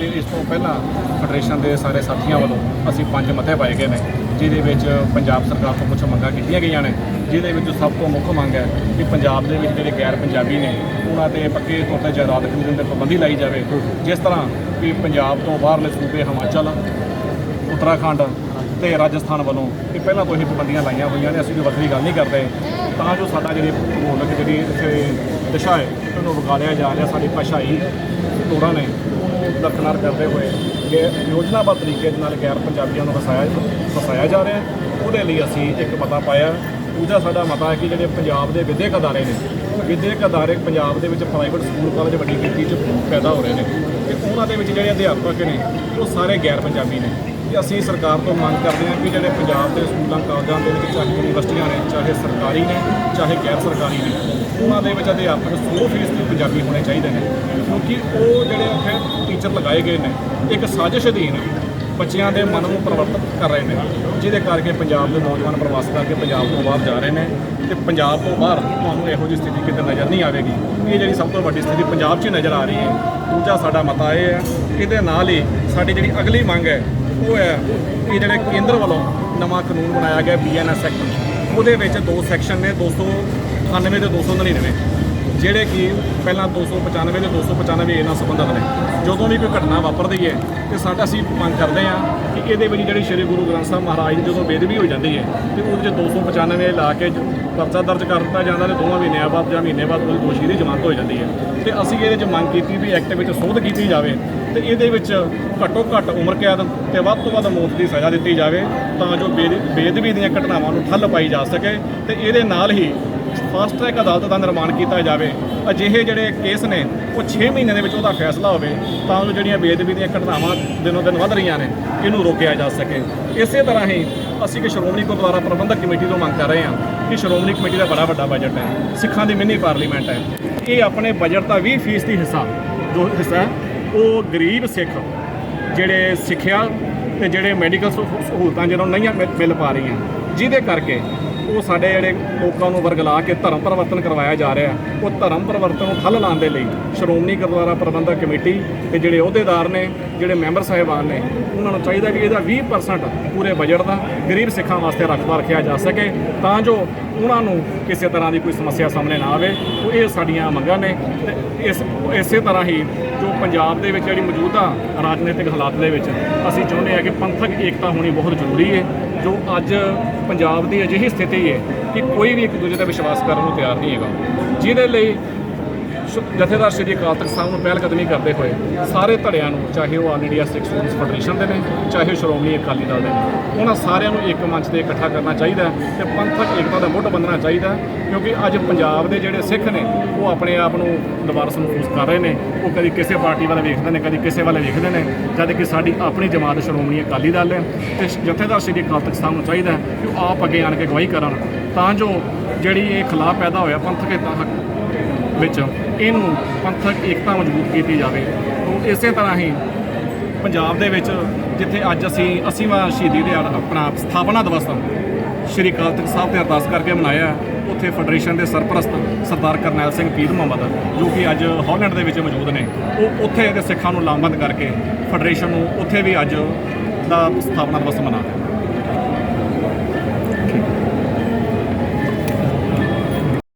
ਤੇ ਇਸ ਤੋਂ ਪਹਿਲਾਂ ਫੈਡਰੇਸ਼ਨ ਦੇ ਸਾਰੇ ਸਾਥੀਆਂ ਵੱਲੋਂ ਅਸੀਂ ਪੰਜ ਮਤੇ ਪਾਏ ਗਏ ਨੇ, ਜਿਹਦੇ ਵਿੱਚ ਪੰਜਾਬ ਸਰਕਾਰ ਤੋਂ ਕੁਝ ਮੰਗਾਂ ਕੀਤੀਆਂ ਗਈਆਂ ਨੇ, ਜਿਹਦੇ ਵਿੱਚ ਸਭ ਤੋਂ ਮੁੱਖ ਮੰਗ ਹੈ ਕਿ ਪੰਜਾਬ ਦੇ ਵਿੱਚ ਜਿਹੜੇ ਗੈਰ ਪੰਜਾਬੀ ਨੇ, ਉਹਨਾਂ ਤੇ ਪੱਕੇ ਤੌਰ ਤੇ ਜਾਇਦਾਦ ਖਰੀਦਣ ਤੇ ਪਾਬੰਦੀ ਲਾਈ ਜਾਵੇ। ਜਿਸ ਤਰ੍ਹਾਂ ਕਿ ਪੰਜਾਬ ਤੋਂ ਬਾਹਰਲੇ ਸੂਬੇ ਹਿਮਾਚਲ, ਉੱਤਰਾਖੰਡ ਤੇ ਰਾਜਸਥਾਨ ਵੱਲੋਂ ਇਹ ਪਹਿਲਾਂ ਤੋਂ ਹੀ ਪਾਬੰਦੀਆਂ ਲਾਈਆਂ ਹੋਈਆਂ ਨੇ, ਅਸੀਂ ਕੋਈ ਵੱਖਰੀ ਗੱਲ ਨਹੀਂ ਕਰਦੇ। ਤਾਂ ਜੋ ਸਾਡਾ ਜਿਹੜੀ ਭੂਗੋਲਕ ਜਿਹੜੀ ਇੱਥੇ ਦਿਸ਼ਾ ਹੈ, ਉਹਨੂੰ ਵਿਗਾੜਿਆ ਜਾ ਰਿਹਾ, ਸਾਡੀ ਭਾਸ਼ਾਈ ਲੋੜਾਂ ਨੇ। ਉਹਨੂੰ ਦਰਕਨਾਰ ਕਰਦੇ ਹੋਏ ਕਿ ਯੋਜਨਾਬੱਧ ਤਰੀਕੇ ਦੇ ਨਾਲ ਗੈਰ ਪੰਜਾਬੀਆਂ ਨੂੰ ਵਸਾਇਆ ਵਸਾਇਆ ਜਾ ਰਿਹਾ ਉਹਦੇ ਲਈ ਅਸੀਂ ਇੱਕ ਮਤਾ ਪਾਇਆ। ਉਹਦਾ ਸਾਡਾ ਮਤਾ ਹੈ ਕਿ ਜਿਹੜੇ ਪੰਜਾਬ ਦੇ ਵਿਦਿਅਕ ਅਦਾਰੇ ਨੇ, ਵਿਦਿਅਕ ਅਦਾਰੇ ਪੰਜਾਬ ਦੇ ਵਿੱਚ ਪ੍ਰਾਈਵੇਟ ਸਕੂਲ ਕਾਲਜ ਵੱਡੀ ਗਿਣਤੀ 'ਚ ਪੈਦਾ ਹੋ ਰਹੇ ਨੇ ਤੇ ਉਹਨਾਂ ਦੇ ਵਿੱਚ ਜਿਹੜੇ ਅਧਿਆਪਕ ਨੇ, ਉਹ ਸਾਰੇ ਗੈਰ ਪੰਜਾਬੀ ਨੇ। ਤੇ ਅਸੀਂ ਸਰਕਾਰ ਤੋਂ ਮੰਗ ਕਰਦੇ ਹਾਂ ਕਿ ਜਿਹੜੇ ਪੰਜਾਬ ਦੇ ਸਕੂਲਾਂ, ਕਾਲਜਾਂ ਦੇ ਵਿੱਚ ਚਾਹੇ ਯੂਨੀਵਰਸਿਟੀਆਂ ਨੇ, ਚਾਹੇ ਸਰਕਾਰੀ ਨੇ, ਚਾਹੇ ਗੈਰ ਸਰਕਾਰੀ ਨੇ, ਉਹਨਾਂ ਦੇ ਵਿੱਚ ਅਧਿਆਪਕ 100% ਪੰਜਾਬੀ ਹੋਣੇ ਚਾਹੀਦੇ ਨੇ। ਕਿਉਂਕਿ ਉਹ ਜਿਹੜੇ ਉੱਥੇ ਟੀਚਰ ਲਗਾਏ ਗਏ ਨੇ, ਇੱਕ ਸਾਜ਼ਿਸ਼ ਅਧੀਨ ਬੱਚਿਆਂ ਦੇ ਮਨ ਨੂੰ ਪਰਿਵਰਤਨ ਕਰ ਰਹੇ ਨੇ, ਜਿਹਦੇ ਕਰਕੇ ਪੰਜਾਬ ਦੇ ਨੌਜਵਾਨ ਪ੍ਰਵਾਸ ਕਰਕੇ ਪੰਜਾਬ ਤੋਂ ਬਾਹਰ ਜਾ ਰਹੇ ਨੇ ਤੇ ਪੰਜਾਬ ਤੋਂ ਬਾਹਰ ਤੁਹਾਨੂੰ ਇਹੋ ਜਿਹੀ ਸਥਿਤੀ ਕਿਤੇ ਨਜ਼ਰ ਨਹੀਂ ਆਵੇਗੀ। ਇਹ ਜਿਹੜੀ ਸਭ ਤੋਂ ਵੱਡੀ ਸਥਿਤੀ ਪੰਜਾਬ 'ਚ ਹੀ ਨਜ਼ਰ ਆ ਰਹੀ ਹੈ। ਦੂਜਾ ਸਾਡਾ ਮਤਾ ਇਹ ਹੈ ਇਹਦੇ ਨਾਲ ਹੀ ਸਾਡੀ ਜਿਹੜੀ ਅਗਲੀ ਮੰਗ ਹੈ ਉਹ ਹੈ ਕਿ ਜਿਹੜੇ ਕੇਂਦਰ ਵੱਲੋਂ ਨਵਾਂ ਕਾਨੂੰਨ ਬਣਾਇਆ ਗਿਆ ਬੀਐਨਐਸ ਐਕਟ ਉਹਦੇ ਵਿੱਚ ਦੋ ਸੈਕਸ਼ਨ ਨੇ 298 ਤੇ 299 ਜਿਹੜੇ ਕਿ ਪਹਿਲਾਂ 295 ਤੇ 295 ਇਹਨਾਂ ਸੰਬੰਧਿਤ ਨੇ। ਜਦੋਂ ਵੀ ਕੋਈ ਘਟਨਾ ਵਾਪਰਦੀ ਹੈ ਤੇ ਸਾਡਾ ਅਸੀਂ ਮੰਗ ਕਰਦੇ ਹਾਂ ਕਿ ਇਹਦੇ ਵਿੱਚ ਜਿਹੜੀ ਸ੍ਰੀ ਗੁਰੂ ਗ੍ਰੰਥ ਸਾਹਿਬ ਮਹਾਰਾਜ ਦੀ ਜਦੋਂ ਬੇਦਬੀ ਹੋ ਜਾਂਦੀ ਹੈ ਤੇ ਉਹਦੇ 'ਚ 295 ਲਾ ਕੇ ਪਰਚਾ ਦਰਜ ਕਰ ਦਿੱਤਾ ਜਾਂਦਾ ਤੇ ਦੋਵਾਂ ਮਹੀਨਿਆਂ ਬਾਅਦ ਜਾਂ ਮਹੀਨੇ ਬਾਅਦ ਉਹਦੀ ਦੋਸ਼ੀ ਦੀ ਜ਼ਮਾਨਤ ਹੋ ਜਾਂਦੀ ਹੈ। ਤੇ ਅਸੀਂ ਇਹਦੇ 'ਚ ਮੰਗ ਕੀਤੀ ਵੀ ਐਕਟ ਵਿੱਚ ਸੋਧ ਕੀਤੀ ਜਾਵੇ ਤੇ ਇਹਦੇ ਵਿੱਚ ਘੱਟੋ ਘੱਟ ਉਮਰ ਕੈਦ ਤੇ ਵੱਧ ਤੋਂ ਵੱਧ ਮੌਤ ਦੀ ਸਜ਼ਾ ਦਿੱਤੀ ਜਾਵੇ ਤਾਂ ਜੋ ਬੇਦ- ਬੇਦਬੀ ਦੀਆਂ ਘਟਨਾਵਾਂ ਨੂੰ ਠੱਲ ਪਾਈ ਜਾ ਸਕੇ ਤੇ ਇਹਦੇ ਨਾਲ ਹੀ ਫਾਸਟ ਟਰੈਕ ਅਦਾਲਤ ਦਾ ਨਿਰਮਾਣ ਕੀਤਾ ਜਾਵੇ, ਅਜਿਹੇ ਜਿਹੜੇ ਕੇਸ ਨੇ, ਉਹ 6 ਮਹੀਨਿਆਂ ਦੇ ਵਿੱਚ ਉਹਦਾ ਫੈਸਲਾ ਹੋਵੇ, ਤਾਂ ਜੋ ਜਿਹੜੀਆਂ ਬੇਅਦਬੀ ਦੀਆਂ ਘਟਨਾਵਾਂ ਦਿਨੋਂ ਦਿਨ ਵੱਧ ਰਹੀਆਂ ਨੇ, ਇਹਨੂੰ ਰੋਕਿਆ ਜਾ ਸਕੇ। ਇਸੇ ਤਰ੍ਹਾਂ ਹੀ ਅਸੀਂ ਕਿ ਸ਼੍ਰੋਮਣੀ ਗੁਰਦੁਆਰਾ ਪ੍ਰਬੰਧਕ ਕਮੇਟੀ ਤੋਂ ਮੰਗ ਕਰ ਰਹੇ ਹਾਂ ਕਿ ਸ਼੍ਰੋਮਣੀ ਕਮੇਟੀ ਦਾ ਬੜਾ ਵੱਡਾ ਬਜਟ ਹੈ, ਸਿੱਖਾਂ ਦੀ ਮਿੰਨੀ ਪਾਰਲੀਮੈਂਟ ਹੈ। ਇਹ ਆਪਣੇ ਬਜਟ ਦਾ 20% ਦੀ ਹਿੱਸਾ, ਜੋ ਹਿੱਸਾ ਉਹ ਗਰੀਬ ਸਿੱਖ ਜਿਹੜੇ ਸਿੱਖਿਆ ਤੇ ਜਿਹੜੇ ਮੈਡੀਕਲ ਸਹੂਲਤਾਂ ਜਿਹਨਾਂ ਨੂੰ ਨਹੀਂ ਮਿਲ- ਮਿਲ ਪਾ ਰਹੀਆਂ, ਜਿਹਦੇ ਕਰਕੇ ਉਹ ਸਾਡੇ ਜਿਹੜੇ ਲੋਕਾਂ ਨੂੰ ਵਰਗਲਾ ਕੇ ਧਰਮ ਪਰਿਵਰਤਨ ਕਰਵਾਇਆ ਜਾ ਰਿਹਾ ਉਹ ਧਰਮ ਪਰਿਵਰਤਨ ਨੂੰ ਠੱਲ ਲਾਉਣ ਦੇ ਲਈ ਸ਼੍ਰੋਮਣੀ ਗੁਰਦੁਆਰਾ ਪ੍ਰਬੰਧਕ ਕਮੇਟੀ ਤੇ ਜਿਹੜੇ ਅਹੁਦੇਦਾਰ ਨੇ, ਜਿਹੜੇ ਮੈਂਬਰ ਸਾਹਿਬਾਨ ਨੇ, ਉਹਨਾਂ ਨੂੰ ਚਾਹੀਦਾ ਕਿ ਇਹਦਾ 20% ਪੂਰੇ ਬਜਟ ਦਾ ਗਰੀਬ ਸਿੱਖਾਂ ਵਾਸਤੇ ਰੱਖਵਾ ਰੱਖਿਆ ਜਾ ਸਕੇ, ਤਾਂ ਜੋ ਉਹਨਾਂ ਨੂੰ ਕਿਸੇ ਤਰ੍ਹਾਂ ਦੀ ਕੋਈ ਸਮੱਸਿਆ ਸਾਹਮਣੇ ਨਾ ਆਵੇ। ਉਹ ਇਹ ਸਾਡੀਆਂ ਮੰਗਾਂ ਨੇ ਤੇ ਇਸ, ਇਸੇ ਤਰ੍ਹਾਂ ਹੀ ਜੋ ਪੰਜਾਬ ਦੇ ਵਿੱਚ ਜਿਹੜੀ ਮੌਜੂਦਾ ਰਾਜਨੀਤਿਕ ਹਾਲਾਤ ਦੇ ਵਿੱਚ ਅਸੀਂ ਚਾਹੁੰਦੇ ਹਾਂ ਕਿ ਪੰਥਕ ਏਕਤਾ ਹੋਣੀ ਬਹੁਤ ਜ਼ਰੂਰੀ ਹੈ। ਜੋ ਅੱਜ ਪੰਜਾਬ ਦੀ ਅਜਿਹੀ ਸਥਿਤੀ ਹੈ ਕਿ ਕੋਈ ਵੀ ਇੱਕ ਦੂਜੇ ਤੇ ਵਿਸ਼ਵਾਸ ਕਰਨ ਨੂੰ ਤਿਆਰ ਨਹੀਂ ਹੈਗਾ। ਜਿਹਦੇ ਲਈ ਜਥੇਦਾਰ ਸ਼੍ਰੀ ਅਕਾਲ ਤਖਤ ਸਾਹਿਬ ਨੂੰ ਪਹਿਲ ਕਦਮੀ ਕਰਦੇ ਹੋਏ ਸਾਰੇ ਧੜਿਆਂ ਨੂੰ, ਚਾਹੇ ਉਹ all India Sikh students federation ਦੇ ਨੇ, ਚਾਹੇ ਸ਼੍ਰੋਮਣੀ ਅਕਾਲੀ ਦਲ ਦੇ ਨੇ, ਉਹਨਾਂ ਸਾਰਿਆਂ ਨੂੰ ਇੱਕ ਮੰਚ ਤੇ ਇਕੱਠਾ ਕਰਨਾ ਚਾਹੀਦਾ ਹੈ ਤੇ ਪੰਥਕ ਏਕਤਾ ਦਾ ਮੁੱਢ ਬੰਨਣਾ ਚਾਹੀਦਾ ਕਿਉਂਕਿ ਅੱਜ ਪੰਜਾਬ ਦੇ ਜਿਹੜੇ ਸਿੱਖ ਨੇ, ਉਹ ਆਪਣੇ ਆਪ ਨੂੰ ਦੁਬਾਰਾ ਮਹਿਸੂਸ ਕਰ ਰਹੇ ਨੇ, ਉਹ ਕਦੀ ਕਿਸੇ ਪਾਰਟੀ ਵੱਲ ਵੇਖਦੇ ਨੇ, ਕਦੀ ਕਿਸੇ ਵੱਲ ਵੇਖਦੇ ਨੇ, ਜਦ ਕਿ ਸਾਡੀ ਆਪਣੀ ਜਮਾਤ ਸ਼੍ਰੋਮਣੀ ਅਕਾਲੀ ਦਲ ਹੈ ਤੇ ਜਥੇਦਾਰ ਸ਼੍ਰੀ ਅਕਾਲ ਤਖਤ ਸਾਹਿਬ ਨੂੰ ਚਾਹੀਦਾ ਕਿ ਉਹ ਆਪ ਅੱਗੇ ਆਣ ਕੇ ਗਵਾਹੀ ਕਰਨ, ਤਾਂ ਜੋ ਜਿਹੜੀ ਇਹ ਖਿਲਾਫ ਪੈਦਾ ਹੋਇਆ ਪੰਥਕ ਏਕਤਾ ਹੱਕ ਵਿੱਚ ਇਹਨੂੰ ਪੰਥਕ ਏਕਤਾ ਮਜ਼ਬੂਤ ਕੀਤੀ ਜਾਵੇ। ਤੋਂ ਇਸੇ ਤਰ੍ਹਾਂ ਹੀ ਪੰਜਾਬ ਦੇ ਵਿੱਚ ਜਿੱਥੇ ਅੱਜ ਅਸੀਂ 80ਵਾਂ ਸ਼ਹੀਦੀ ਦਿਹਾੜਾ ਆਪਣਾ ਸਥਾਪਨਾ ਦਿਵਸ ਸ਼੍ਰੀ ਅਕਾਲ ਤਖਤ ਸਾਹਿਬ ਤੇ ਅਰਦਾਸ ਕਰਕੇ ਮਨਾਇਆ ਉੱਥੇ ਫੈਡਰੇਸ਼ਨ ਦੇ ਸਰਪ੍ਰਸਤ ਸਰਦਾਰ ਕਰਨੈਲ ਸਿੰਘ ਪੀਰ ਮੁਹੰਮਦ, ਜੋ ਕਿ ਅੱਜ ਹਾਲੈਂਡ ਦੇ ਵਿੱਚ ਮੌਜੂਦ ਨੇ, ਉਹ ਉੱਥੇ ਦੇ ਸਿੱਖਾਂ ਨੂੰ ਲਾਮਬੰਦ ਕਰਕੇ ਫੈਡਰੇਸ਼ਨ ਨੂੰ ਉੱਥੇ ਵੀ ਅੱਜ ਦਾ ਸਥਾਪਨਾ ਦਿਵਸ ਮਨਾ ਰਿਹਾ